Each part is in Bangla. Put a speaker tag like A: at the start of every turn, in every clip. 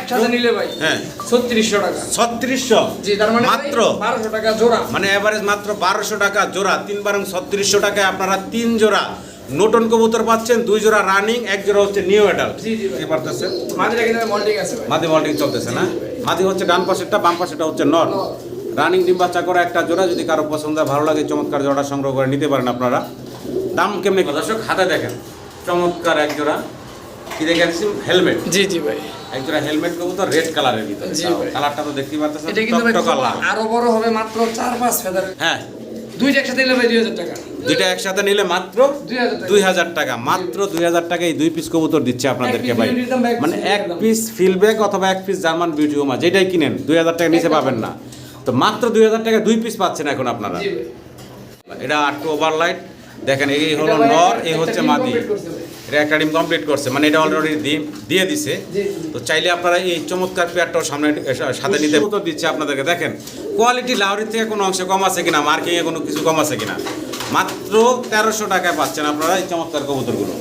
A: একসাথে নিলে ভাই
B: হ্যাঁ।
A: ছত্রিশশো টাকা।
B: ছত্রিশশো?
A: জি তার মানে
B: মাত্র?
A: বারোশো টাকা জোড়া।
B: মানে এভারেজ মাত্র বারোশো টাকা জোড়া তিন বারং ছত্রিশশো টাকায় আপনারা তিন জোড়া। নতুন কবুতর পাচ্ছেন দুই জোড়া রানিং এক জোড়া হচ্ছে নিউ অ্যাডাল্ট। কি পারতেছেন মাদি মল্টিং চলতেছে না? মাদি হচ্ছে ডান পাশেরটা বাম পাশেরটা হচ্ছে নর। রানিং ডিম বাচ্চা করা একটা জোড়া যদি কারও পছন্দ হয় ভালো লাগে চমৎকার জোড়া সংগ্রহ করে নিতে পারেন আপনারা। দাম কেমনি? দর্শক হাতে দেখেন। চমৎকার এক জোড়া। কি দেখে আসছি হেলমেট
A: জি জি ভাই।
B: এক জোড়া হেলমেট কবুতর রেড কালারের ভিতরে। কালারটা তো দেখতেই পারতেছেন
A: এটা কিন্তু আরও বড় হবে মাত্র চার পাঁচ ফেদার
B: হ্যাঁ।
A: দুইটা একসাথে নিলে ভাই দুই হাজার টাকা।
B: দুইটা একসাথে নিলে মাত্র
A: দুই হাজার টাকা।
B: মাত্র দুই হাজার টাকায় দুই পিস কবুতর দিচ্ছে আপনাদেরকে ভাই। মানে এক পিস ফিলব্যাক অথবা এক পিস জার্মান বিউটি হোমা যেটাই কিনেন দুই হাজার টাকা নিচে পাবেন না। তো মাত্র দুই হাজার টাকা দুই পিস পাচ্ছেন এখন আপনারা। এটা আটটু ওভারলাইট দেখেন এই হলো নর এই হচ্ছে মাদি। এটা একটা ডিম কমপ্লিট করছে। মানে এটা অলরেডি দিয়ে দিছে। তো চাইলে আপনারা এই চমৎকার পেয়ারটাও সামনে সাথে নিতে তো দিচ্ছে আপনাদেরকে। দেখেন কোয়ালিটি লাউরির থেকে কোনো অংশে কম আছে কিনা মার্কিং এ কোনো কিছু কম আছে কিনা মাত্র তেরোশো টাকায় পাচ্ছেন আপনারা এই চমৎকার কবুতরগুলো।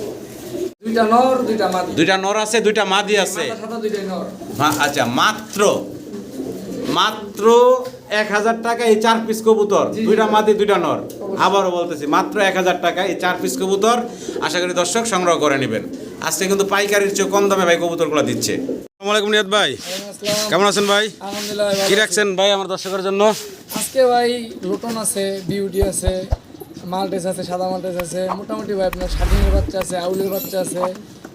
A: দুইটা নর দুইটা মাদি।
B: দুইটা নর আছে দুইটা মাদি আছে। আচ্ছা মাত্র মাত্র এক হাজার টাকা এই চার পিস কবুতর। দুইটা মাদি দুইটা নর। আবারও বলতেছি মাত্র এক হাজার টাকা এই চার পিস কবুতর আশা করি দর্শক সংগ্রহ করে নেবেন। আজকে কিন্তু পাইকারির চেয়ে কম দামে ভাই কবুতরগুলো দিচ্ছে। আসসালামু আলাইকুম নিয়ত ভাই। কেমন আছেন ভাই?
A: আলহামদুলিল্লাহ ভাই,
B: কি রাখছেন ভাই আমার দর্শকের জন্য?
A: আজকে ভাই লুটন আছে বিউটি আছে মাল্টেস আছে সাদা মাল্টেস আছে মোটামুটি ভাই আপনার স্বাধীনের বাচ্চা আছে আউলের বাচ্চা আছে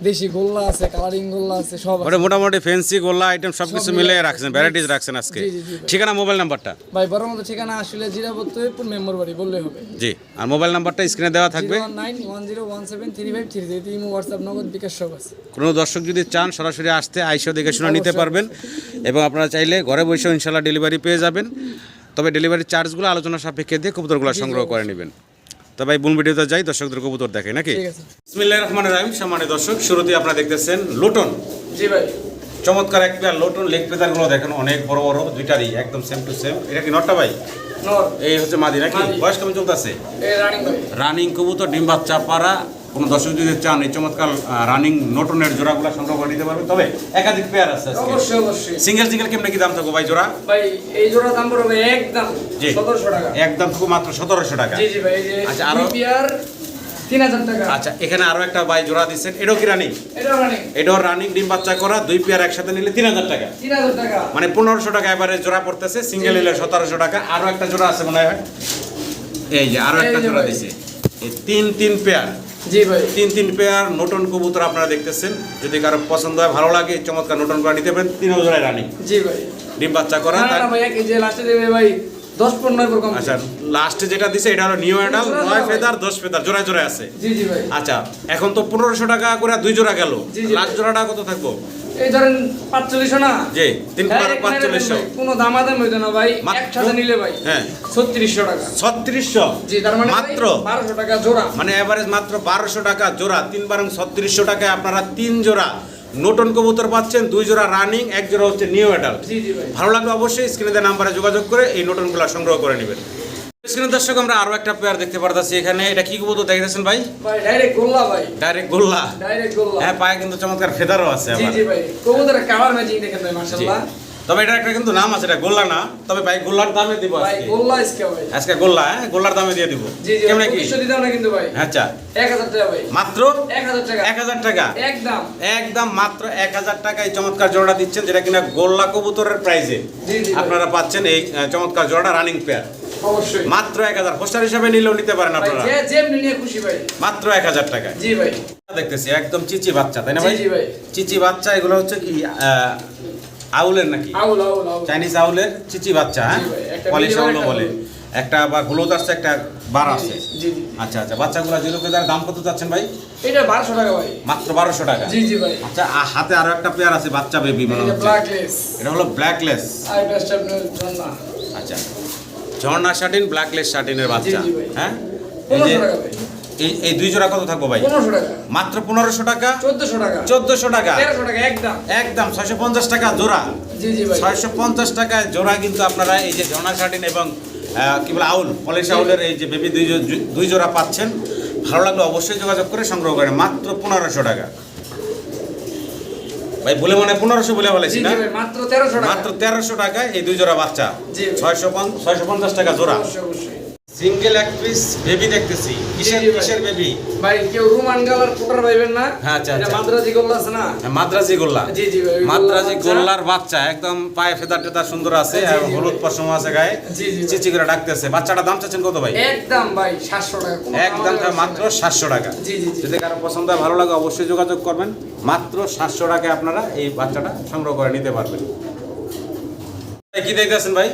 A: দেশি গোল্লা আছে কালারিং গোল্লা আছে সব আছে।
B: মোটামুটি ফেন্সি গোল্লা আইটেম সব কিছু
A: সব
B: মিলে
A: মিলে
B: রাখছেন ভ্যারাইটিস রাখছেন আজকে। ঠিকানা মোবাইল নাম্বারটা
A: ভাই বড় মতো ঠিকানা আসলে জিরাবত্তর মেম্বার বাড়ি বললে হবে।
B: জি আর মোবাইল নাম্বারটা স্ক্রিনে দেওয়া থাকবে।
A: Zero nine one zero one seven three five three three Imo WhatsApp Nagad bKash সব আছে।
B: কোনো দর্শক যদি চান সরাসরি আসতে আইসেও দেখে শুনে নিতে পারবেন। এবং আপনারা চাইলে ঘরে বসে ইনশাল্লাহ ডেলিভারি পেয়ে যাবেন। তবে ডেলিভারি চার্জগুলো আলোচনা সাপেক্ষে দিয়ে কবুতরগুলো সংগ্রহ করে নেবেন। তবে ভাই বুন ভিডিওতে যাই দর্শকদের কবুতর দেখে নাকি? বিসমিল্লাহির সম্মানিত দর্শক শুরুতে আপনারা দেখতেছেন লোটন।
A: জি ভাই।
B: চমৎকার এক পেয়ার লোটন লেগ পেদারগুলো দেখেন অনেক বড় বড় দুইটারই একদম সেম টু সেম এটা কি নটটা ভাই? এই হচ্ছে মাদি নাকি। বয়স কেমন চলতেছে?
A: রানিং
B: কবুতর ডিম বাচ্চা পাড়া কোনো দর্শক যদি চান এই চমৎকার রানিং নটনের জোড়াগুলো সংগ্রহ করে নিতে পারবেন। তবে একাধিক পেয়ার আছে
A: অবশ্যই অবশ্যই।
B: সিঙ্গেল সিঙ্গেল কেমনে কি দাম থাকব ভাই জোড়া?
A: ভাই এই জোড়া দাম পড়বে একদম
B: জি।
A: সতেরোশো টাকা।
B: একদম থাকব মাত্র সতেরোশো টাকা।
A: জি জি ভাই এই যে
B: আচ্ছা, আরো-
A: পিয়ার টাকা।
B: আচ্ছা এখানে আরও একটা ভাই জোড়া দিচ্ছেন। এটাও কি রানিং
A: এটা রানিং
B: এটাও রানিং ডিম বাচ্চা করা দুই পেয়ার একসাথে নিলে তিন হাজার টাকা।
A: টাকা।
B: মানে পনেরোশো টাকা এবারে জোড়া পড়তেছে সিঙ্গেল নিলে সতেরোশো টাকা। আরও একটা জোড়া আছে মনে হয়। এই যে আরও একটা জোড়া। দিছে। এই তিন তিন পেয়ার
A: জি ভাই।
B: তিন তিন পেয়ার নটন কবুতর আপনারা দেখতেছেন। যদি কারও পছন্দ হয় ভালো লাগে চমৎকার নটন করা নিতে পারেন তিন হাজার রানি।
A: জি ভাই।
B: ডিম বাচ্চা করা
A: ভাই এই যে লাস্টে দেবে ভাই দশ পনেরো এরকম
B: আচ্ছা লাস্টে যেটা দিছে এটা হলো নিউ অ্যাডাল নয়। ফেদার দশ ফেদার জোড়ায় জোড়ায় আছে।
A: জি জি ভাই।
B: আচ্ছা এখন তো পনেরোশো টাকা করে দুই জোড়া গেল। লাস্ট জোড়াটা কত থাকব?
A: এই ধরেন পাঁচচল্লিশশো না?
B: জি তিন পাঁচচল্লিশশো।
A: দামাদাম হইতো না ভাই একসাথে নিলে ভাই
B: হ্যাঁ।
A: ছত্রিশশো টাকা।
B: ছত্রিশশো?
A: জি তার মানে
B: মাত্র?
A: বারোশো টাকা জোড়া।
B: মানে এভারেজ মাত্র বারোশো টাকা জোড়া তিন বারং ছত্রিশশো টাকায় আপনারা তিন জোড়া। নটন কবুতর পাচ্ছেন দুই জোড়া রানিং এক জোড়া হচ্ছে নিউ ভালো লাগলে অবশ্যই স্ক্রিনে নাম্বারে যোগাযোগ করে এই নোটনগুলো সংগ্রহ করে নেবেন। স্ক্রিনের দর্শক আমরা আরও একটা পেয়ার দেখতে পারতাছি এখানে। এটা কি কবুতর দেখতেছেন ভাই?
A: ভাই ডাইরেক্ট গোল্লা ভাই।
B: ডাইরেক্ট গোল্লা?
A: ডাইরেক্ট গোল্লা।
B: হ্যাঁ পায়ে কিন্তু চমৎকার ফেদারও আছে
A: জি জি ভাই কবুতরের কালার ম্যাচিং দেখেন ভাই মাশাআল্লাহ।
B: তবে এটা একটা কিন্তু নাম আছে এটা গোল্লা না। তবে ভাই গোল্লার দামে দিব
A: ভাই গোল্লা ইসকে ভাই।
B: আজকে গোল্লা হ্যাঁ? গোল্লার দামে দিয়ে দিব।
A: জি জি
B: কেমনে কি?
A: দিতাম না কিন্তু ভাই।
B: আচ্ছা।
A: এক হাজার টাকা ভাই।
B: মাত্র?
A: এক হাজার টাকা।
B: এক হাজার টাকা?
A: একদম।
B: একদম মাত্র এক হাজার টাকায় চমৎকার জোড়া দিচ্ছেন যেটা কিনা গোল্লা কবুতরের প্রাইজে
A: জি, জি
B: আপনারা পাচ্ছেন এই চমৎকার জোড়াটা রানিং পেয়ার
A: অবশ্যই।
B: মাত্র এক হাজার। পোস্টার হিসাবে নিলেও নিতে পারেন আপনারা। মাত্র এক হাজার টাকা
A: জি ভাই।
B: দেখতেছি একদম চিচি বাচ্চা তাই না ভাই? চিচি বাচ্চা এগুলো হচ্ছে কি আউলের নাকি? চাইনিজ আউলের চিচি বাচ্চা হ্যাঁ? পলিশ আউলও বলে। একটা আবার হলুদ আসছে একটা বার আছে। আচ্ছা আচ্ছা বাচ্চাগুলো জিরো পেদার দাম কত চাচ্ছেন ভাই?
A: এটা বারোশো টাকা ভাই।
B: মাত্র বারোশো টাকা।
A: জি জি ভাই।
B: আচ্ছা আর হাতে আরও একটা পেয়ার আছে বাচ্চা বেবি মনে হচ্ছে। এটা হলো ব্ল্যাকলেস আচ্ছা। ঝর্ণা শার্টিন ব্ল্যাকলেস শার্টিনের বাচ্চা। হ্যাঁ? এই যে এই এই দুই জোড়া কত থাকব ভাই? মাত্র পনেরোশো টাকা?
A: চোদ্দশো টাকা।
B: চোদ্দশো টাকা।
A: একদম।
B: একদম ছয়শো পঞ্চাশ টাকা জোড়া। ছয়শো পঞ্চাশ টাকা জোড়া কিন্তু আপনারা এই যে ঝর্ণা শার্টিন এবং কি বলে আউল পলিশ আউলের এই যে বেবি দুই দুই জোড়া পাচ্ছেন। ভালো লাগলে অবশ্যই যোগাযোগ করে সংগ্রহ করেন। মাত্র পনেরোশো টাকা। ভাই বলে মানে পনেরোশো বলে বলেছি না?
A: মাত্র তেরোশো
B: মাত্র তেরোশো টাকায় এই দুই জোড়া বাচ্চা। ছয়শো ছয়শো পঞ্চাশ টাকা জোড়া। সিঙ্গেল এক পিস বেবি দেখতেছি। কিসের কিসের বেবি
A: ভাই কেউ রুমান গালার কোটার পাইবেন না।
B: হ্যাঁ, আচ্ছা,
A: এটা
B: আচ্ছা।
A: মাদ্রাজি গোল্লা আছে না?
B: মাদ্রাজি গোল্লা।
A: জি, জি ভাই,
B: মাদ্রাজি
A: গোল্লার
B: বাচ্চা একদম পায়ে ফেদার টেদার সুন্দর আছে আর হলুদ পশম আছে গায়ে।
A: জি, জি,
B: চিচি করে ডাকতেছে। বাচ্চাটা দাম চাচ্ছেন কত ভাই?
A: একদম ভাই সাতশো টাকা।
B: একদম
A: দামাদামি
B: মাত্র
A: অবস্থা
B: সাতশো টাকা।
A: জি, জি।
B: যদি কারও পছন্দ হয় ভালো লাগে অবশ্যই যোগাযোগ করবেন। মাত্র সাতশো টাকায় আপনারা এই বাচ্চাটা সংগ্রহ করে নিতে পারবেন। কি দেখতেছেন ভাই?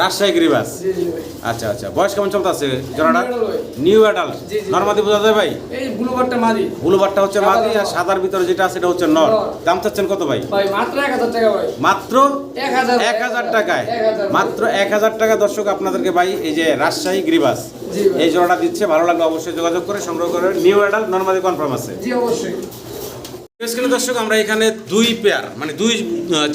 A: রাজশাহী
B: গিরিবাস
A: জি জি ভাই।
B: আচ্ছা আচ্ছা। বয়স কেমন চলতেছে জোড়াটা নিউ অ্যাডাল্ট। নর্মাদি বোঝা যায় ভাই?
A: এই ব্লুবারটা মারি
B: ব্লুবারটা হচ্ছে মাদি আর সাদার ভিতরে যেটা আছে সেটা হচ্ছে নর। দাম চাচ্ছেন কত ভাই?
A: ভাই মাত্র এক হাজার টাকা ভাই।
B: মাত্র টাকায়। মাত্র এক হাজার টাকা দর্শক আপনাদেরকে ভাই এই যে রাজশাহী গ্রিবাস এই জোড়াটা দিচ্ছে। ভালো লাগলে অবশ্যই যোগাযোগ করে সংগ্রহ করে নিউ অ্যাডাল্ট নর্মালি কনফার্ম আছে।
A: জি অবশ্যই।
B: স্ক্রিনে দর্শক আমরা এখানে দুই পেয়ার মানে দুই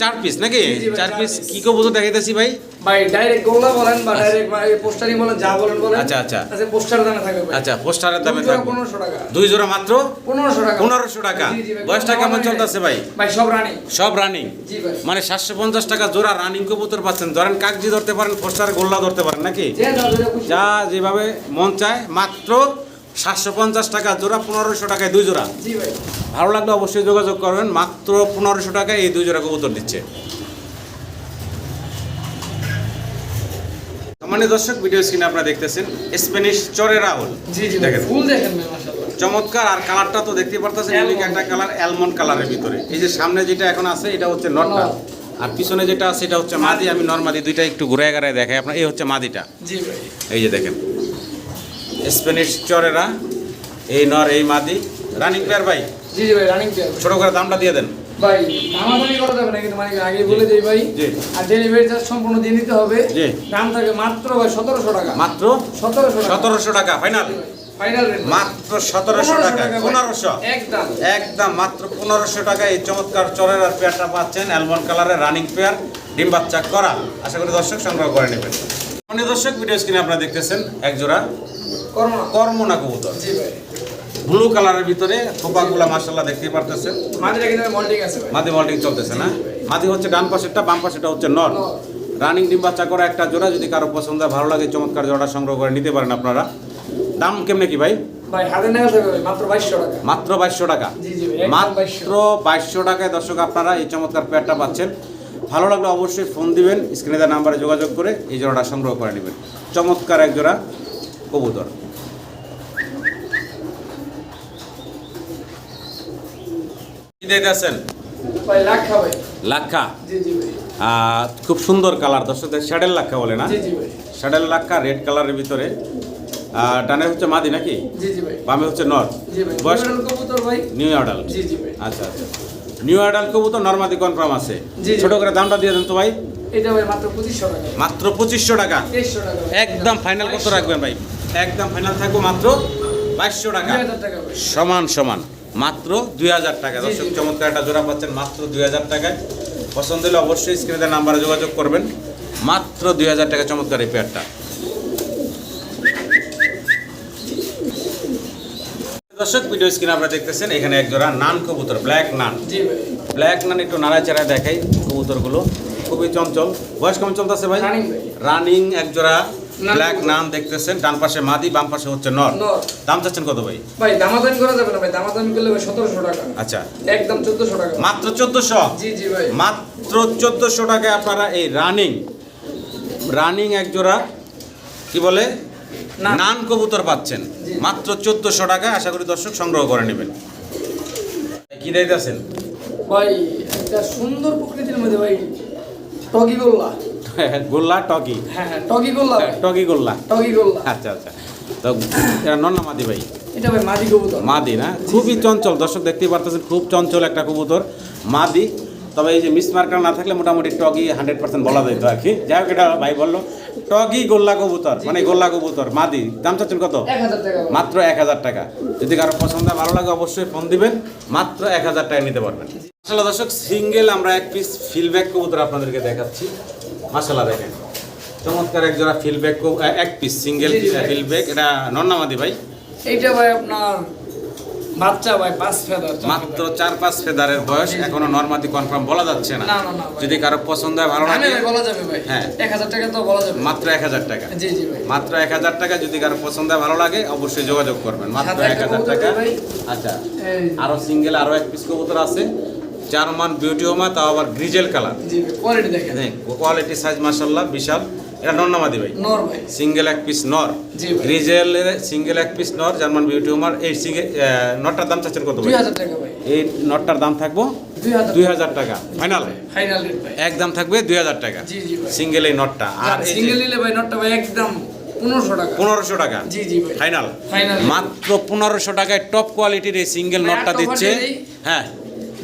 B: চার পিস নাকি?
A: ভাই,
B: চার পিস। কি কবুতর দেখাইতেছি ভাই?
A: ভাই ডাইরেক্ট গোল্লা বলেন বা ডাইরেক্ট পোস্টারিং বলেন যা বলেন বলেন।
B: আচ্ছা, আচ্ছা।
A: আচ্ছা পোস্টার দামে থাকবে ভাই।
B: আচ্ছা পোস্টারের দামে থাকবে।
A: পনেরোশো টাকা।
B: দুই জোড়া মাত্র?
A: পনেরোশো টাকা।
B: পনেরোশো টাকা।
A: জি, জি
B: বয়সটা কেমন চলতেছে ভাই?
A: ভাই সব রানি
B: সব রানিং
A: জি ভাই।
B: মানে সাতশো পঞ্চাশ টাকা জোড়া রানিং কবুতর পাচ্ছেন। ধরেন কাগজি ধরতে পারেন পোস্টার গোল্লা ধরতে পারেন নাকি।
A: যা
B: যেভাবে মন চায় মাত্র সাতশো পঞ্চাশ টাকা জোড়া পনেরোশো টাকায় দুই জোড়া। ভালো লাগলে অবশ্যই যোগাযোগ করবেন। মাত্র পনেরোশো টাকায় এই দুই জোড়া কবুতর দিচ্ছে মানে দর্শক ভিডিও স্ক্রিনে আপনারা দেখতেছেন স্প্যানিশ চরে রাহুল
A: জি জি
B: দেখেন।
A: ফুল দেখেন মাশাআল্লাহ।
B: চমৎকার আর কালারটা তো দেখতে পারতেছেন ইউনিক একটা কালার অ্যালমন্ড কালারের ভিতরে। এই যে সামনে যেটা এখন আছে এটা হচ্ছে নটটা। আর পিছনে যেটা আছে এটা হচ্ছে মাদি। আমি নর্মাদি দুইটা একটু ঘুরে গাড়ায় দেখাই। আপনার এই হচ্ছে মাদিটা।
A: জি ভাই।
B: এই যে দেখেন। স্প্যানিশ চরেরা এই নর এই মাদি। রানিং প্লেয়ার ভাই?
A: জি জি ভাই রানিং প্লেয়ার
B: ছোট করে দামটা দিয়ে দেন।
A: ভাই দামাদামি করা যাবে না কিন্তু মানে আগে বলে দিই ভাই।
B: জি।
A: আর ডেলিভারি চার্জ সম্পূর্ণ দিয়ে নিতে হবে।
B: জি।
A: দাম থাকে মাত্র ভাই সতেরোশো টাকা।
B: মাত্র?
A: সতেরোশো টাকা।
B: সতেরোশো টাকা ফাইনাল
A: ফাইনাল রেট
B: মাত্র সতেরোশো টাকা পনেরোশো?
A: একদম।
B: একদম মাত্র পনেরোশো টাকা। এই চমৎকার চরের আর পেয়ারটা পাচ্ছেন অ্যালমন্ড কালারের রানিং পেয়ার ডিম বাচ্চা করা। আশা করি দর্শক সংগ্রহ করে নেবেন। দর্শক ভিডিও স্ক্রিনে আপনারা দেখতেছেন এক জোড়া কর্মনা কবুতর। ব্লু কালারের ভিতরে খোপাগুলা মাসাল্লাহ দেখতেই পারতেছেন।
A: মাঝে
B: মাদি মল্টিং চলতেছে না? মাদি হচ্ছে ডান পাশেরটা বাম পাশেরটা হচ্ছে নর। রানিং ডিম বাচ্চা করা একটা জোড়া যদি কারও পছন্দ হয় ভালো লাগে চমৎকার জোড়া সংগ্রহ করে নিতে পারেন আপনারা। দাম কেমনে কি ভাই?
A: মাত্র বাইশশো টাকা।
B: মাত্র বাইশশো টাকা।
A: জি জি ভাই একদম
B: মাত্র
A: 2200
B: বাইশশো টাকায় দর্শক আপনারা এই চমৎকার পেয়ারটা পাচ্ছেন। ভালো লাগলে অবশ্যই ফোন দিবেন স্ক্রিনে দেওয়া নাম্বারে যোগাযোগ করে এই জোড়াটা সংগ্রহ করে নেবেন। চমৎকার এক জোড়া কবুতর। দেখতেছেন লাক্ষা খুব সুন্দর কালার দর্শকদের শ্যাডেল লাক্ষা বলে না? শ্যাডেল লাক্ষা রেড কালারের ভিতরে। ডানে হচ্ছে মাদি নাকি? বামে হচ্ছে নর।
A: জি ভাই।
B: বয়স
A: বিড়াল কবুতর ভাই।
B: নিউ
A: জি ভাই।
B: আচ্ছা আচ্ছা। নিউ অ্যাডাল্ট কবুতর নর্মাদি কনফার্ম আছে। ছোট করে দামটা দিয়ে দেন তো ভাই।
A: এটা ভাই মাত্র পঁচিশশো টাকা।
B: মাত্র পঁচিশশো। একদম ফাইনাল কত রাখবেন ভাই? একদম ফাইনাল থাকব মাত্র বাইশশো টাকা। সমান সমান। মাত্র দুই হাজার টাকা। দর্শক চমৎকার একটা জোড়া পাচ্ছেন মাত্র দুই হাজার টাকায়। পছন্দ হলে অবশ্যই স্ক্রিনে নাম্বারে যোগাযোগ করবেন। মাত্র দুই হাজার টাকা চমৎকার এই পেয়ারটা দর্শক ভিডিও স্ক্রিনে আপনারা দেখতেছেন এখানে এক জোড়া নান কবুতর ব্ল্যাক নান। ব্ল্যাক নান একটু নাড়াচাড়া দেখাই কবুতরগুলো। খুবই চঞ্চল। বয়স কেমন চলতেছে ভাই? রানিং এক জোড়া ব্ল্যাক নান দেখতেছেন ডান পাশে মাদি বাম পাশে হচ্ছে নর। দাম চাচ্ছেন কত ভাই?
A: ভাই দামাদামি করা যাবে না ভাই দামাদামি করলে ভাই সতেরোশো টাকা।
B: আচ্ছা।
A: একদম চোদ্দশো টাকা।
B: মাত্র চোদ্দশো?
A: জি জি ভাই।
B: মাত্র চোদ্দশো টাকায় আপনারা এই রানিং রানিং এক জোড়া কি বলে?
A: নান।
B: কবুতর পাচ্ছেন। মাত্র চোদ্দশো টাকা আশা করি দর্শক সংগ্রহ করে নেবেন। কি দিতেছেন
A: ভাই একটা সুন্দর প্রকৃতির মধ্যে ভাই টগি গোল্লা।
B: গোল্লা টকি
A: হ্যাঁ হ্যাঁ টগি গোল্লা। ভাই
B: টকি গোল্লা।
A: টগি গোল্লা।
B: আচ্ছা আচ্ছা। তো এটা নন্না মাদি ভাই?
A: এটা ভাই মাদি কবুতর।
B: মাদি না? খুবই চঞ্চল। দর্শক দেখতেই পারতেছেন খুব চঞ্চল একটা কবুতর। মাদি। তবে এই যে মিস মার্কার না থাকলে মোটামুটি টগি হান্ড্রেড পার্সেন্ট বলা যেত আর কি। যাই হোক এটা ভাই বলল টগি গোল্লা কবুতর মানে গোল্লা কবুতর মাদি দাম চাচ্ছেন কত। মাত্র এক হাজার টাকা। যদি কারও পছন্দ ভালো লাগে অবশ্যই ফোন দিবেন মাত্র এক হাজার টাকা নিতে পারবেন। আসলে দর্শক সিঙ্গেল আমরা এক পিস ফিলব্যাক কবুতর আপনাদেরকে দেখাচ্ছি। মাসালা দেখেন চমৎকার এক জোড়া ফিলব্যাক এক পিস সিঙ্গেল ফিলব্যাক এটা নন্নামাদি ভাই?
A: এইটা ভাই আপনার বাচ্চা ভাই পাঁচ ফেদার
B: মাত্র চার পাঁচ ফেদারের বয়স এখনও নর্মাদি কনফার্ম বলা যাচ্ছে না। যদি কারও পছন্দ হয় ভালো লাগে।
A: বলা যাবে ভাই।
B: হ্যাঁ।
A: এক হাজার টাকা তো বলা যাবে।
B: মাত্র এক হাজার টাকা।
A: জি জি ভাই।
B: মাত্র এক হাজার টাকা যদি কারও পছন্দ হয় ভালো লাগে অবশ্যই যোগাযোগ করবেন। মাত্র এক হাজার টাকা আচ্ছা। আরও সিঙ্গেল আরও এক পিস কবুতর আছে। জার্মান বিউটি হোমা তাও আবার গ্রিজেল কালার
A: কোয়ালিটি দেখেন।
B: কোয়ালিটি সাইজ মাসাল্লাহ বিশাল। এটা নন্নামাদি ভাই।
A: নর ভাই।
B: সিঙ্গেল এক পিস নর। গ্রিজেলের সিঙ্গেল এক পিস নর জার্মান বিউটি হোমার এই নটটার দাম চাচ্ছেন কত ভাই?
A: হাজার টাকা ভাই।
B: এই নটটার দাম থাকব
A: দুই হাজার
B: টাকা। ফাইনাল
A: ফাইনাল রেট ভাই।
B: একদম থাকবে দুই হাজার টাকা।
A: জি জি ভাই।
B: সিঙ্গেল এই নটটা আর এই
A: সিঙ্গেল নিলে ভাই নটটা ভাই একদম পনেরোশো টাকা। জি জি
B: ফাইনাল মাত্র পনেরোশো টাকায় টপ কোয়ালিটির এই সিঙ্গেল নটটা দিচ্ছে। হ্যাঁ।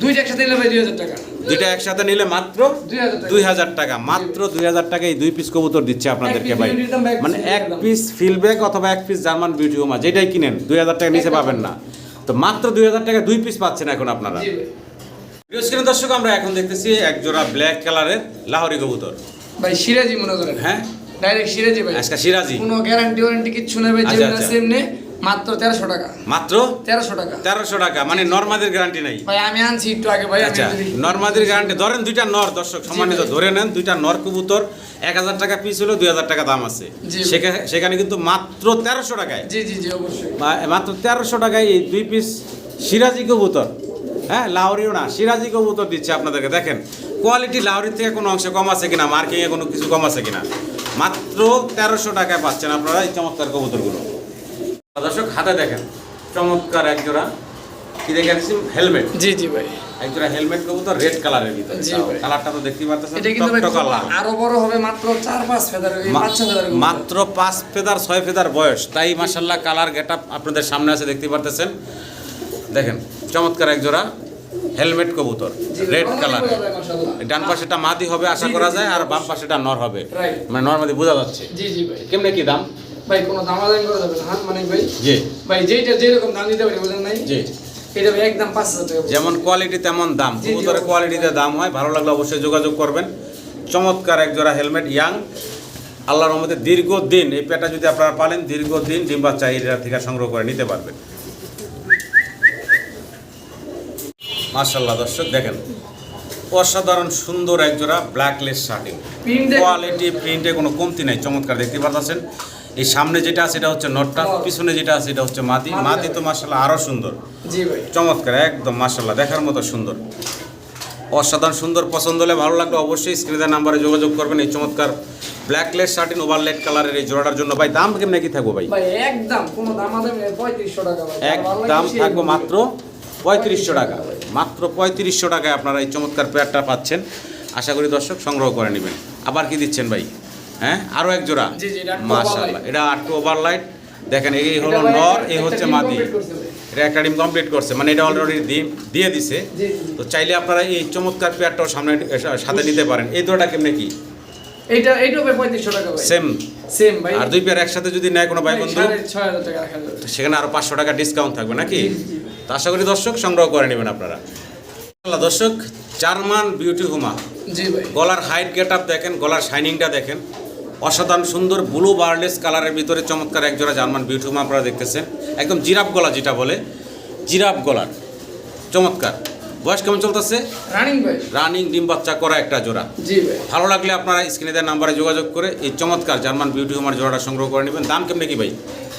A: দুইটা একসাথে নিলে ভাই দুই হাজার টাকা।
B: দুইটা একসাথে নিলে মাত্র
A: দুই হাজার টাকা।
B: মাত্র দুই হাজার টাকায় দুই পিস কবুতর দিচ্ছে আপনাদেরকে ভাই। মানে এক পিস ফিলব্যাক অথবা এক পিস জার্মান বিউটি হোমা যেটাই কিনেন দুই হাজার টাকা নিচে পাবেন না। তো মাত্র দুই হাজার টাকা দুই পিস পাচ্ছেন এখন আপনারা। প্রিয় দর্শক আমরা এখন দেখতেছি এক জোড়া ব্ল্যাক কালারের লাহোরি কবুতর।
A: ভাই সিরাজি মনে করেন।
B: হ্যাঁ?
A: ডাইরেক্ট সিরাজি ভাই।
B: আজকে সিরাজি।
A: কোনো গ্যারান্টি ওয়ারেন্টি কিচ্ছু নেবে
B: আচ্ছা,
A: যেমন
B: আচ্ছা।
A: আছে এমনি মাত্র তেরোশো টাকা।
B: মাত্র?
A: তেরোশো টাকা।
B: তেরোশো টাকা মানে নর্মাদের গ্যারান্টি নাই।
A: ভাই আমি আনছি একটু আগে ভাই
B: আচ্ছা নর্মাদের গ্যারান্টি ধরেন দুইটা নর দর্শক সম্মানিত ধরে নেন দুইটা নর কবুতর এক হাজার টাকা পিস হলো দুই হাজার টাকা দাম আছে। সেখানে কিন্তু মাত্র তেরোশো টাকায়।
A: জি জি জি অবশ্যই।
B: মাত্র তেরোশো টাকায় এই দুই পিস সিরাজি কবুতর হ্যাঁ লাউরিও না সিরাজি কবুতর দিচ্ছে আপনাদেরকে দেখেন কোয়ালিটি লাহরির থেকে কোনো অংশে কম আছে কিনা মার্কিংয়ে কোনো কিছু কম আছে কিনা মাত্র তেরোশো টাকায় পাচ্ছেন আপনারা এই চমৎকার কবুতরগুলো। দর্শক হাতে দেখেন চমৎকার এক জোড়া। কি দেখে আসছি হেলমেট।
A: জি জি ভাই।
B: এক জোড়া হেলমেট কবুতর রেড কালারের ভিতরে।
A: জি ভাই।
B: কালারটা তো দেখতেই পাচ্ছেন
A: এটা কিন্তু ভাই আরও বড় হবে মাত্র চার পাঁচ ফেদার এই পাঁচ ফেদার
B: মাত্র ফেদার ফেদার বয়স। তাই মাসাল্লাহ কালার গেট আপনাদের সামনে আছে দেখতে পারতেছেন। দেখেন চমৎকার এক জোড়া হেলমেট কবুতর রেড কালার ডান পাশেটা মাদি হবে আশা করা যায় আর বাম পাশেটা নর হবে. মানে নর্মাদি বোঝা যাচ্ছে।
A: জি জি ভাই।
B: কেমনে কি দাম?
A: ভাই কোনো দামাদামি করা যাবে না হ্যাঁ মানে ভাই?
B: জি।
A: ভাই যেইটা যেরকম দাম দিতে পারি বলেন নাই?
B: জি।
A: এটা ভাই একদম পাঁচ হাজার টাকা
B: যেমন কোয়ালিটি তেমন দাম। কবুতরের কোয়ালিটিতে দাম হয় ভালো লাগলে অবশ্যই যোগাযোগ করবেন। চমৎকার এক জোড়া হেলমেট ইয়াং আল্লাহর রহমতে দীর্ঘদিন এই পেটা যদি আপনারা পালেন দীর্ঘদিন ডিম বাচ্চা এরিয়া থেকে সংগ্রহ করে নিতে পারবেন। মার্শাল্লাহ দর্শক দেখেন। অসাধারণ সুন্দর এক জোড়া ব্ল্যাক লেস শার্টিং। কোয়ালিটি প্রিন্টে কোনো কমতি নাই চমৎকার দেখতে পাচ্ছেন এই সামনে যেটা আছে এটা হচ্ছে নটটা। পিছনে যেটা আছে এটা হচ্ছে মাদি।
A: মাদি
B: তো
A: হবে।
B: মার্শাল্লাহ আরও সুন্দর।
A: জি ভাই।
B: চমৎকার একদম মার্শাল্লাহ দেখার মতো সুন্দর। অসাধারণ সুন্দর পছন্দ হলে ভালো লাগলে অবশ্যই স্ক্রিনের নাম্বারে যোগাযোগ করবেন। এই চমৎকার ব্ল্যাকলেস শার্টিন ওভারলেট কালারের এই জোড়াটার জন্য। ভাই দাম কেমন কি থাকব ভাই?
A: একদম কোনো
B: দাম
A: সে
B: থাকব মাত্র পঁয়ত্রিশশো টাকা। মাত্র পঁয়ত্রিশশো টাকায় আপনারা এই চমৎকার পেয়ারটা পাচ্ছেন। আশা করি দর্শক সংগ্রহ করে নেবেন। আবার কি দিচ্ছেন ভাই? হ্যাঁ? আরও এক জোড়া।
A: জি, এটা overlight।
B: এটা ওভারলাইট দেখেন এই হলো নর এই হচ্ছে মাদি। এটা একটা ডিম কমপ্লিট করছে। মানে এটা অলরেডি দিয়ে দিছে। তো চাইলে আপনারা এই চমৎকার পেয়ারটাও সামনে সাথে নিতে পারেন। এই দুটোটা কেমনে কি?
A: এইটা এইটাও ভাই পঁয়ত্রিশশো টাকা ভাই।
B: সেম
A: সেম ভাই।
B: আর দুই পেয়ার একসাথে যদি নেয় কোনো ভাই বন্ধু
A: সাড়ে ছয় হাজার টাকা রাখা যাবে
B: সেখানে আরও পাঁচশো টাকা ডিসকাউন্ট থাকবে নাকি। তো আশা করি দর্শক সংগ্রহ করে নেবেন আপনারা। আল্লাহ দর্শক জার্মান বিউটি হুমা।
A: জি ভাই।
B: গলার হাইট গেট আপ দেখেন গলার শাইনিংটা দেখেন। অসাধারণ সুন্দর ব্লু বার্লেস কালারের ভিতরে চমৎকার একজোড়া জার্মান বিউটি হুমা আপনারা দেখতেছেন। একদম জিরাফ গলা যেটা বলে জিরাফ গলার। চমৎকার। বয়স কেমন চলতেছে?
A: রানিং
B: রানিং ডিম বাচ্চা করা একটা জোড়া।
A: জি ভাই।
B: ভালো লাগলে আপনারা স্ক্রিনে দেওয়া নাম্বারে যোগাযোগ করে এই চমৎকার জার্মান বিউটি হোমার জোড়াটা সংগ্রহ করে নেবেন। দাম কেমনে কি ভাই?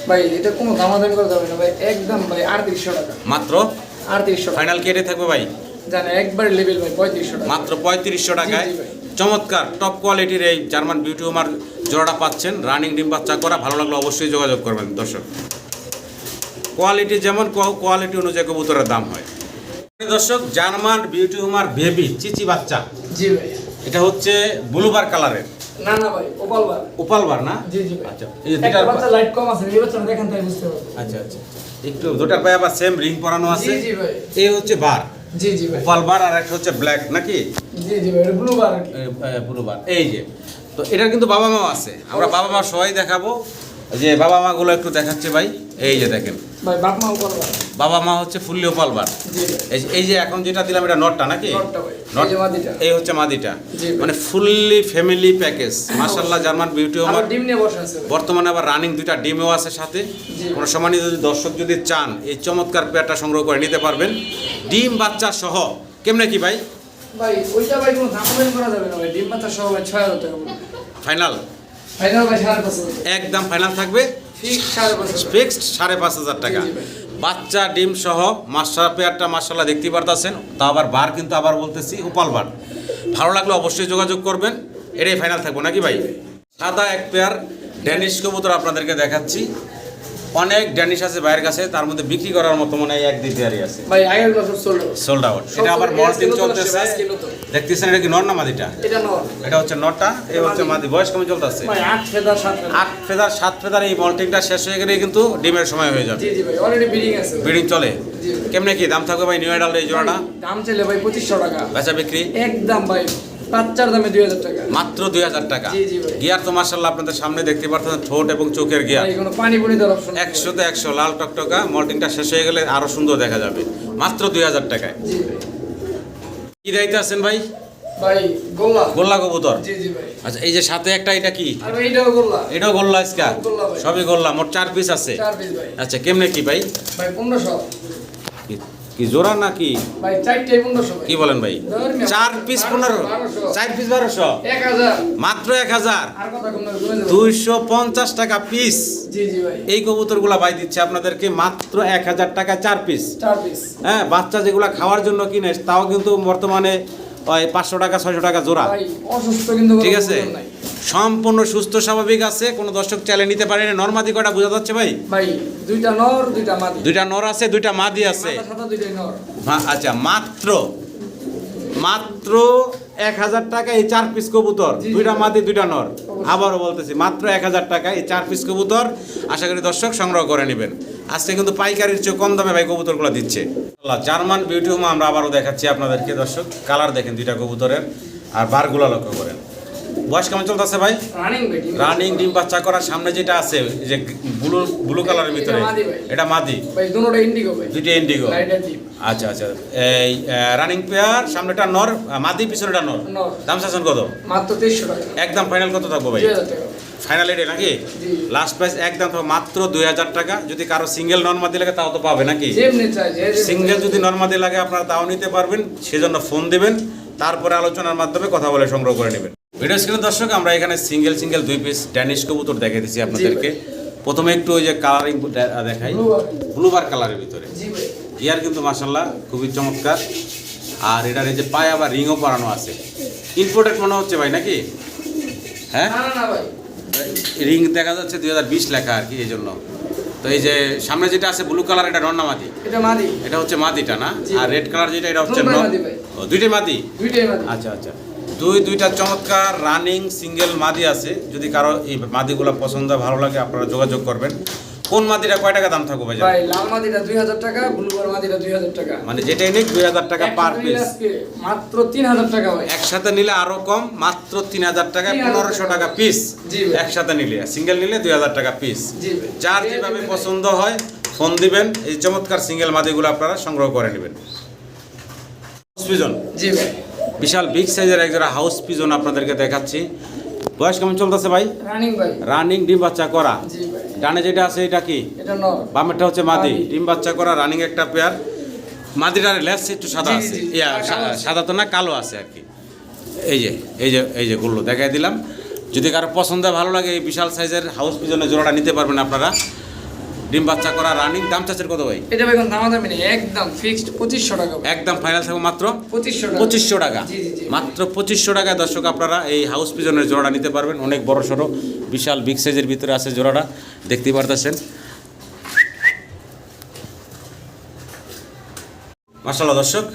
A: ভাই এটা কোনো দামাদামি করা যাবে না ভাই। একদম ভাই আটত্রিশশো টাকা।
B: মাত্র?
A: আটত্রিশশো
B: ফাইনাল কেটে থাকবে ভাই?
A: জানে একবার লেভেল ভাই পঁয়ত্রিশশো টাকা।
B: মাত্র পঁয়ত্রিশশো টাকায়। চমৎকার টপ কোয়ালিটির এই জার্মান বিউটি হোমার জোড়াটা পাচ্ছেন। রানিং ডিম বাচ্চা করা ভালো লাগলে অবশ্যই যোগাযোগ করবেন দর্শক। কোয়ালিটি যেমন কোয়ালিটি অনুযায়ী কবুতরের দাম হয়। দর্শক জার্মান বিউটি হোমার বেবি চিচি বাচ্চা।
A: জি ভাই।
B: এটা হচ্ছে ব্লুবার কালারের।
A: না না ভাই ওপাল বার
B: উপালবার না?
A: জি জি ভাই।
B: আচ্ছা এই দুটার
A: বাচ্চা লাইট কম আছে দেখেন তাই বুঝতে পারবেন
B: আচ্ছা আচ্ছা একটু দুটার পায়ে আবার সেম রিং পরানো আছে।
A: জি জি ভাই।
B: এই হচ্ছে বার।
A: জি জি ভাই।
B: বার আর একটা হচ্ছে ব্ল্যাক নাকি?
A: জি জি ভাই ব্লু বার আর কি।
B: এ, এ, পুরো বার এই যে তো এটার কিন্তু বাবা মা আছে। আমরা বাবা মা সবাই দেখাবো। যে বাবা মা গুলো একটু দেখাচ্ছে ভাই। এই যে দেখেন।
A: ভাই বাপ
B: বাবা মা হচ্ছে ফুললি এই যে এখন যেটা দিলাম এটা নটটা নাকি?
A: এই
B: হচ্ছে মাদিটা। মানে ফুললি ফ্যামিলি প্যাকেজ মাশাল্লাহ জার্মান বিউটি
A: আবার ডিম নিয়ে বসে আছে
B: বর্তমানে আবার রানিং দুইটা ডিমও আছে সাথে। কোনো সময় যদি দর্শক যদি চান এই চমৎকার পেয়ারটা সংগ্রহ করে নিতে পারবেন। ডিম বাচ্চা সহ। কেমনে কি ভাই?
A: ভাই ওইটা ভাই কোনো দাম করা যাবে না ভাই। ডিম বাচ্চা সহ ভাই ছয় হাজার টাকা
B: ফাইনাল?
A: ফাইনাল ভাই সাড়ে পাঁচ হাজার
B: একদম ফাইনাল থাকবে? ফিক্সড সাড়ে পাঁচ হাজার। টাকা। বাচ্চা ডিম সহ মাস্টার পেয়ারটা মার্শাল্লাহ দেখতেই পারতেছেন। তা আবার বার কিন্তু আবার বলতেছি উপাল বার। ভালো লাগলে অবশ্যই যোগাযোগ করবেন। এটাই ফাইনাল থাকব নাকি ভাই। সাদা এক পেয়ার ড্যানিশ কবুতর আপনাদেরকে দেখাচ্ছি। অনেক ড্যানিশ আছে বাইরের কাছে তার মধ্যে বিক্রি করার মতো মনে হয় এক দুই পেয়ারই আছে।
A: ভাই আগের চলবে
B: সোল্ড আউট এটা আবার মল্টিং চলতেছে। দেখতেছেন এটা কি নর না মাদিটা?
A: এটা নর।
B: এটা হচ্ছে নটা এ হচ্ছে মাদি। বয়স কেমন চলতেছে?
A: ভাই আট ফেদার সাত ফেদার।
B: আট ফেদার সাত ফেদার এই মল্টিংটা শেষ হয়ে গেলে কিন্তু ডিমের সময় হয়ে যাবে।
A: জি জি ভাই অলরেডি বিডিং আছে।
B: ব্রিডিং চলে। কেমনে কি দাম থাকবে ভাই নিউ এডাল এই জোড়াটা?
A: দাম চাইলে ভাই পঁচিশশো টাকা।
B: বেচা বিক্রি?
A: একদম ভাই। বাচ্চার দামে দুই হাজার টাকা।
B: মাত্র দুই হাজার টাকা। গিয়ার তো মার্শাল্লাহ আপনাদের সামনে দেখতে পাচ্ছেন ঠোঁট এবং চোখের গিয়ার।
A: পানি পুনি দেওয়ার অপশন
B: একশোতে একশো লাল টকটকা মল্টিংটা শেষ হয়ে গেলে আরও সুন্দর দেখা যাবে। মাত্র দুই হাজার টাকায়। কি দায়িত্ব আছেন ভাই?
A: ভাই গোল্লা।
B: গোল্লা কবুতর?
A: জি জি ভাই।
B: আচ্ছা এই যে সাথে একটা এটা কি?
A: এটাও গোল্লা।
B: এটাও গোল্লা আজকা? সবই গোল্লা মোট চার পিস আছে।
A: চার পিস ভাই।
B: আচ্ছা কেমনে কি ভাই?
A: ভাই পনেরোশো।
B: কি- জোড়া নাকি? কি বলেন ভাই? চার পিস পনেরো। চার পিস বারোশো? মাত্র এক হাজার। দুইশো পঞ্চাশ টাকা পিস এই কবুতরগুলা ভাই দিচ্ছে আপনাদেরকে মাত্র এক হাজার টাকা চার পিস হ্যাঁ বাচ্চা যেগুলা খাওয়ার জন্য কিনে তাও কিন্তু বর্তমানে ওই পাঁচশো টাকা ছয়শো টাকা জোড়া।
A: অসুস্থ কিন্তু
B: ঠিক আছে? সম্পূর্ণ সুস্থ স্বাভাবিক আছে কোনো দর্শক চাইলে নিতে পারে না। নর্মাদি কয়টা বোঝা যাচ্ছে ভাই?
A: ভাই দুইটা নর দুইটা মাদি।
B: দুইটা নর আছে দুইটা মাদি আছে। আচ্ছা মাত্র মাত্র এক হাজার টাকা এই চার পিস কবুতর। দুইটা মাদি দুইটা নর। আবারও বলতেছি মাত্র এক হাজার টাকা এই চার পিস কবুতর। আশা করি দর্শক সংগ্রহ করে নেবেন। আজকে কিন্তু পাইকারির চেয়ে কম দামে ভাই কবুতরগুলো দিচ্ছে। জার্মান বিউটি হোম আমরা আবারও দেখাচ্ছি আপনাদেরকে দর্শক। কালার দেখেন দুইটা কবুতরের। আর বারগুলো লক্ষ্য করেন। বয়স কেমন চলতেছে ভাই?
A: রানিং ডিম
B: রানিং ডিম বাচ্চা করার সামনে যেটা আছে যে ব্লু ব্লু কালারের ভিতরে
A: এটা মাদি।
B: এটা
A: দুটোটা ইন্ডিগো
B: আচ্ছা আচ্ছা। এই রানিং পেয়ার সামনেটা নর মাদি পিছনেটা নর। দাম চাচ্ছেন কত?
A: মাত্র তেইশশো টাকা।
B: একদম ফাইনাল কত থাকব ভাই? ফাইনাল এটাই নাকি? লাস্ট প্রাইস একদম মাত্র দুই হাজার টাকা। যদি কারও সিঙ্গেল নন মাদি লাগে তাও তো পাবে নাকি? সিঙ্গেল। যদি নর্মাদি লাগে আপনারা তাও নিতে পারবেন। সেজন্য ফোন দিবেন। তারপরে আলোচনার মাধ্যমে কথা বলে সংগ্রহ করে নেবেন। ভিডিও স্ক্রিনে দর্শক আমরা এখানে সিঙ্গেল সিঙ্গেল দুই পিস ড্যানিশ কবুতর দেখে দিচ্ছি আপনাদেরকে। প্রথমে একটু ওই যে কালারিং দেখাই। ব্লুবার কালারের ভিতরে। গিয়ার কিন্তু মাসাল্লাহ খুবই চমৎকার। আর এটার এই যে পায়ে আবার রিংও পরানো আছে। ইম্পোর্টেড মনে হচ্ছে ভাই নাকি? হ্যাঁ? রিং দেখা যাচ্ছে দুই হাজার বিশ লেখা আর কি এই জন্য তো এই যে সামনে যেটা আছে ব্লু কালার এটা নন্না মাদি
A: এটা মাদি।
B: এটা হচ্ছে মাদিটা না। আর রেড কালার যেটা এটা হচ্ছে দুইটাই মাদি?
A: দুইটাই মাদি।
B: আচ্ছা আচ্ছা। দুই দুইটা চমৎকার রানিং সিঙ্গেল মাদি আছে। যদি কারও এই মাদিগুলো পছন্দ ভালো লাগে আপনারা যোগাযোগ করবেন। কোন মাদিটা কয় টাকা দাম থাকবে ভাই
A: লাল মাদিটা দুই হাজার টাকা ব্লুবার মাদিটা দুই হাজার টাকা।
B: মানে যেটাই নিক দুই হাজার টাকা পার পিস
A: মাত্র তিন হাজার টাকা ভাই।
B: একসাথে নিলে আরও কম মাত্র তিন হাজার টাকা
A: 3,000
B: পনেরোশো টাকা। পিস
A: জি
B: একসাথে নিলে সিঙ্গেল নিলে দুই হাজার টাকা পিস যার যেভাবে পছন্দ হয় ফোন দিবেন। এই চমৎকার সিঙ্গেল মাদিগুলো আপনারা সংগ্রহ করে নেবেন।
A: জি ভাই।
B: বিশাল বিগ সাইজের একজোড়া হাউস পিজন আপনাদেরকে দেখাচ্ছি। বয়স কেমন চলতেছে ভাই?
A: রানিং ভাই।
B: রানিং ডিম বাচ্চা করা। ডানে যেটা আছে এটা কি? বামেরটা হচ্ছে মাদি। ডিম বাচ্চা করা রানিং একটা পেয়ার মাদিটার লেস একটু সাদা আছে। ইয়া। সাদা তো না কালো আছে আর কি। এই যে এই যে এই যে গুলো দেখাই দিলাম। যদি কারও পছন্দ ভালো লাগে এই বিশাল সাইজের হাউস পিজনের জোড়াটা নিতে পারবেন আপনারা। ডিম বাচ্চা করা রানিং দাম চাচ্ছের কত ভাই?
A: এটা বেগুন দামা দামি নেই একদম ফিক্সড পঁচিশশো টাকা
B: একদম ফাইনাল থাকবে মাত্র
A: পঁচিশশো টাকা।
B: পঁচিশশো টাকা।
A: জি, জি, জি।
B: মাত্র পঁচিশশো টাকায় দর্শক আপনারা এই হাউস পিজনের জোড়াটা নিতে পারবেন। অনেক বড় সড়ো বিশাল বিগ সাইজের ভিতরে আছে জোড়াটা। দেখতেই পারতেছেন। মাসাল্লাহ দর্শক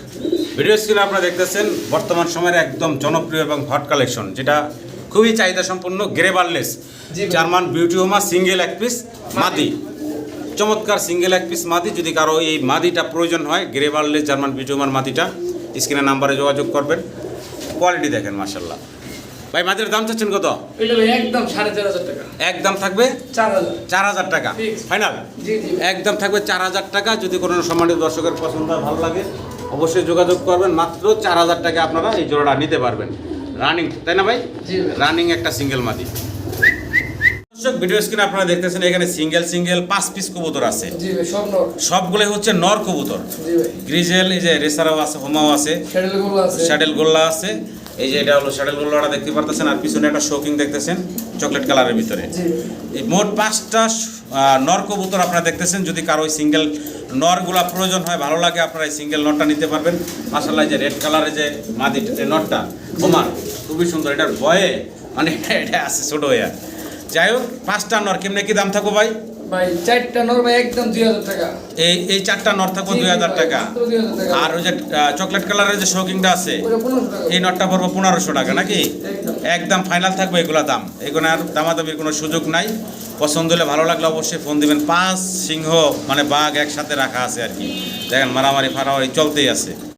B: ভিডিও স্ক্রিনে আপনারা দেখতেছেন বর্তমান সময়ের একদম জনপ্রিয় এবং হট কালেকশন যেটা খুবই চাহিদা সম্পন্ন grey barless German beauty homer single এক পিস মাদি। চমৎকার সিঙ্গেল এক পিস মাদি। যদি কারও এই মাদিটা প্রয়োজন হয় গ্রেবারলেস জার্মান বিউটি হোমার মাদিটা স্ক্রিনের নাম্বারে যোগাযোগ করবেন। কোয়ালিটি দেখেন মাসাল্লাহ ভাই মাদির দাম চাচ্ছেন কত?
A: একদম সাড়ে চার হাজার টাকা।
B: একদম থাকবে?
A: চার হাজার।
B: টাকা। ফাইনাল একদম থাকবে চার হাজার টাকা। যদি কোনো সম্মানিত দর্শকের পছন্দ হয় ভালো লাগে অবশ্যই যোগাযোগ করবেন। মাত্র চার হাজার টাকা আপনারা এই জোড়াটা নিতে পারবেন। রানিং তাই না ভাই? রানিং একটা সিঙ্গেল মাদি। দর্শক ভিডিও স্ক্রিনে আপনারা দেখতেছেন এখানে সিঙ্গেল সিঙ্গেল পাঁচ পিস কবুতর আছে।
A: জি নর।
B: হচ্ছে নর কবুতর। গ্রিজেল এই যে রেসারাও আছে হোমাও আছে। শ্যাডেলগুলো গোল্লা আছে। এই যে এটা হলো শ্যাডেল গোল্লাটা দেখতে পারতেছেন আর পিছনে একটা শোকিং দেখতেছেন চকলেট কালারের ভিতরে। এই মোট পাঁচটা নর কবুতর আপনারা দেখতেছেন যদি কারও ওই সিঙ্গেল নরগুলা প্রয়োজন হয় ভালো লাগে আপনারা এই সিঙ্গেল নটটা নিতে পারবেন। মাসাল্লাহ যে রেড কালারের যে মাদি যে নটটা খুবই সুন্দর এটার ভয়ে মানে এটা আছে ছোট হইয়া। যাই হোক পাঁচটা নর কেমনে কি দাম থাকো ভাই?
A: ভাই চারটা নর ভাই একদম দুই হাজার টাকা।
B: এই এই চারটা নর থাকব দুই হাজার টাকা।
A: মাত্র 2000 টাকা।
B: আর ওই যে চকলেট কালারের যে শোকিংটা আছে এই নটটা পড়ব পনেরোশো টাকা নাকি?
A: একদম।
B: একদম ফাইনাল থাকবে এগুলো দাম। এগুলো আর দামাদামির কোনো সুযোগ নাই। পছন্দ হলে ভালো লাগলে অবশ্যই ফোন দিবেন। পাঁচ সিংহ মানে বাঘ একসাথে রাখা আছে আর কি। দেখেন মারামারি ফারামারি চলতেই আছে।